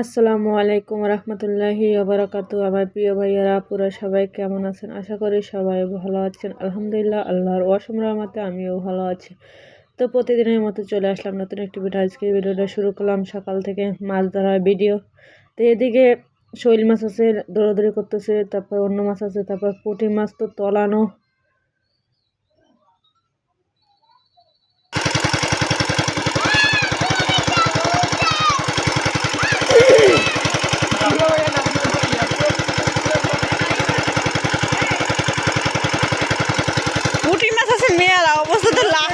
আসসালামু আলাইকুম রহমতুল্লাহি আবরাকাতু আমার প্রিয় ভাইয়ারা পুরো সবাই কেমন আছেন? আশা করি সবাই ভালো আছেন। আলহামদুলিল্লাহ, আল্লাহর অসম রহমতে আমিও ভালো আছি। তো প্রতিদিনের মতো চলে আসলাম নতুন একটি ভিডিও। আজকে ভিডিওটা শুরু করলাম সকাল থেকে মাছ ধরার ভিডিও। তো এদিকে শৈল মাছ আছে, দৌড়াদৌড়ি করতেছে, তারপর অন্য মাছ আছে, তারপর পুঁটি মাছ তো তলানো পুঁটি মাছ আছে মেয়ালা অবস্থা তো লাভ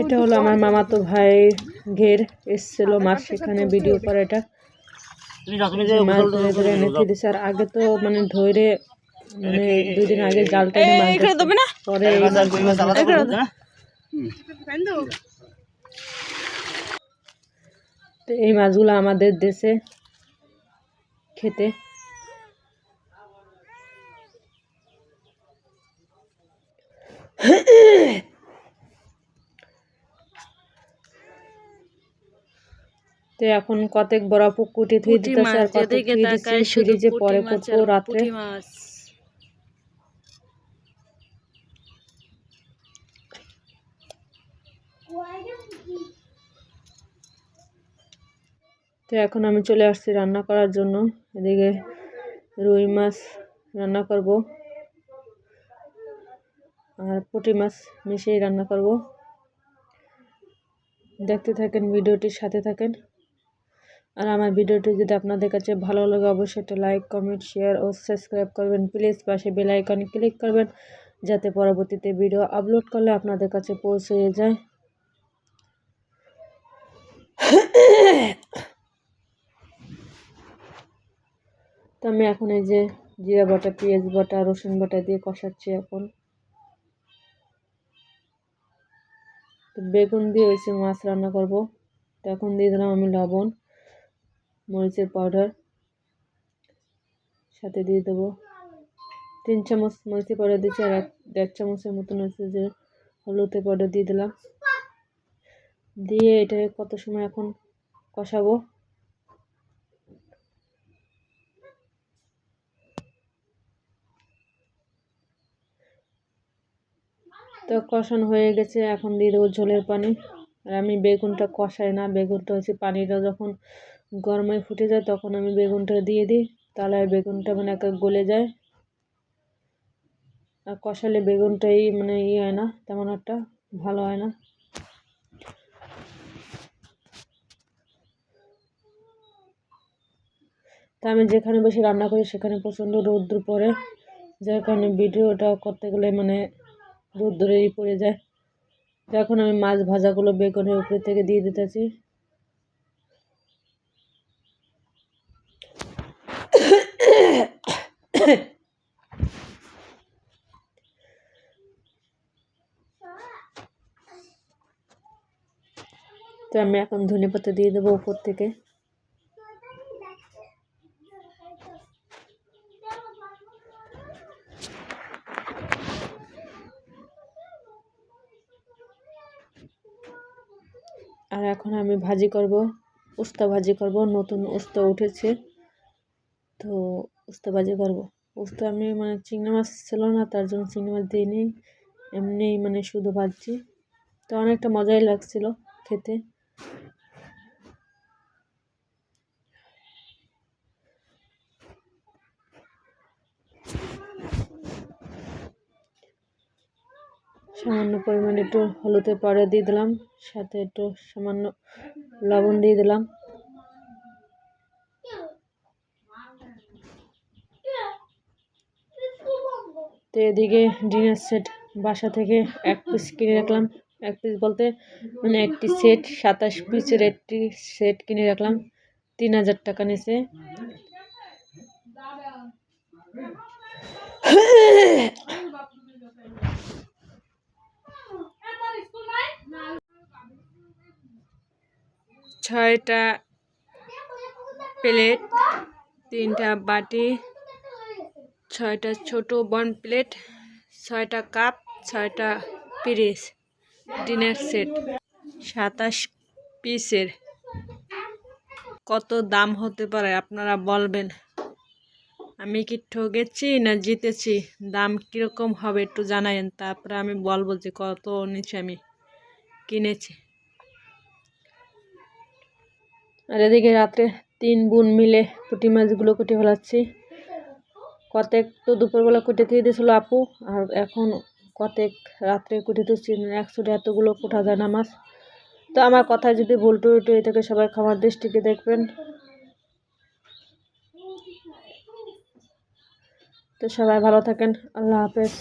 এটা হলো আমার মামাতো ভাই ঘের এসছিল মাছ সেখানে ভিডিও করে এটা। মাছ ধরে ধরে এনে দিয়েছে আর আগে তো মানে ধরে মানে দুই দিন আগে জালটা এনে মাছ পরে। তো এই মাছগুলো আমাদের দেশে খেতে। তো এখন কতক বড় পুকুটি থুই দিতেছে আর কতক থুই দিচ্ছে শুধু পুঁটি পরে আর রাত্রে। তো এখন আমি চলে আসছি রান্না করার জন্য। এদিকে রুই মাছ রান্না করব। আর পুঁটি মাছ মিশিয়ে রান্না করব। দেখতে থাকেন ভিডিওটির সাথে থাকেন। আর আমার ভিডিওটি যদি আপনাদের কাছে ভালো লাগে, অবশ্যই একটা লাইক কমেন্ট শেয়ার ও সাবস্ক্রাইব করবেন। প্লিজ পাশে বেল আইকনে ক্লিক করবেন, যাতে পরবর্তীতে ভিডিও আপলোড করলে আপনাদের কাছে পৌঁছে যায়। তো আমি এখন এই যে জিরা বাটা, পেঁয়াজ বাটা, রসুন বাটা দিয়ে কষাচ্ছি এখন। তো বেগুন দিয়ে হয়েছে মাছ রান্না করব। তো এখন দিয়ে দিলাম আমি লবণ। মরিচের পাউডার সাথে দিয়ে দেবো। তিন চামচ মরিচের পাউডার দিয়েছি আর দেড় চামচের মতন হচ্ছে যে হলুদের পাউডার দিয়ে দিলাম। দিয়ে এটাকে কত সময় এখন কষাবো? তো কষানো হয়ে গেছে, এখন দিয়ে দেবো ঝোলের পানি। আর আমি বেগুনটা কষাই না, বেগুনটা হচ্ছে পানিটা যখন গরমে ফুটে যায়, তখন আমি বেগুনটা দিয়ে দিই। তাহলে বেগুনটা মানে একা গলে যায়। আর কষালে বেগুনটাই মানে ইয়ে হয় না, তেমন একটা ভালো হয় না। তা আমি যেখানে বেশি রান্না করি, সেখানে প্রচণ্ড রৌদ্র পড়ে। যার কারণে ভিডিওটা করতে গেলে মানে রৌদ্রেই পড়ে যায়। এখন আমি মাছ ভাজাগুলো বেগুনের উপরে থেকে দিয়ে দিতেছি। তো আমি এখন ধনে পাতা দিয়ে দেবো উপর থেকে। আর এখন আমি ভাজি করব, উস্তা ভাজি করব, নতুন উস্তা উঠেছে। তো উস্তা ভাজি করব। উস্তা আমি মানে চিংড়ি মাছ ছিল না, তার জন্য চিংড়ি মাছ দিইনি। এমনি মানে শুধু ভাজছি। তো অনেকটা মজাই লাগছিল খেতে। সামান্য পরিমাণে একটু হলুদের পাউডার দিয়ে দিলাম, সাথে একটু সামান্য লবণ দিয়ে দিলাম। তো এদিকে ডিনার সেট বাসা থেকে এক পিস কিনে রাখলাম। এক পিস বলতে মানে একটি সেট, সাতাশ পিসের একটি সেট কিনে রাখলাম। তিন হাজার টাকা নিয়েছে। ছয়টা প্লেট, তিনটা বাটি, ছয়টা ছোট বন প্লেট, ছয়টা কাপ, ছয়টা পিরিস, ডিনার সেট, সাতাশ পিসের। কত দাম হতে পারে আপনারা বলবেন? আমি কি ঠকেছি না জিতেছি? দাম কীরকম হবে একটু জানায়েন, তারপরে আমি বলব যে কত নিচে আমি কিনেছি। আর এদিকে রাত্রে তিন বোন মিলে পুঁটি মাছগুলো কুটে ফেলাচ্ছি। কতেক তো দুপুরবেলা কুটে দিয়ে দিয়েছিল আপু, আর এখন কতেক রাত্রে কুটে তুলছি একসাথে এতগুলো কোঠা যায় না মাছ। তো আমার কথা যদি ভুল টুটি হয়ে থাকে, সবাই খাবার দৃষ্টিকে দেখবেন। তো সবাই ভালো থাকেন। আল্লাহ হাফেজ।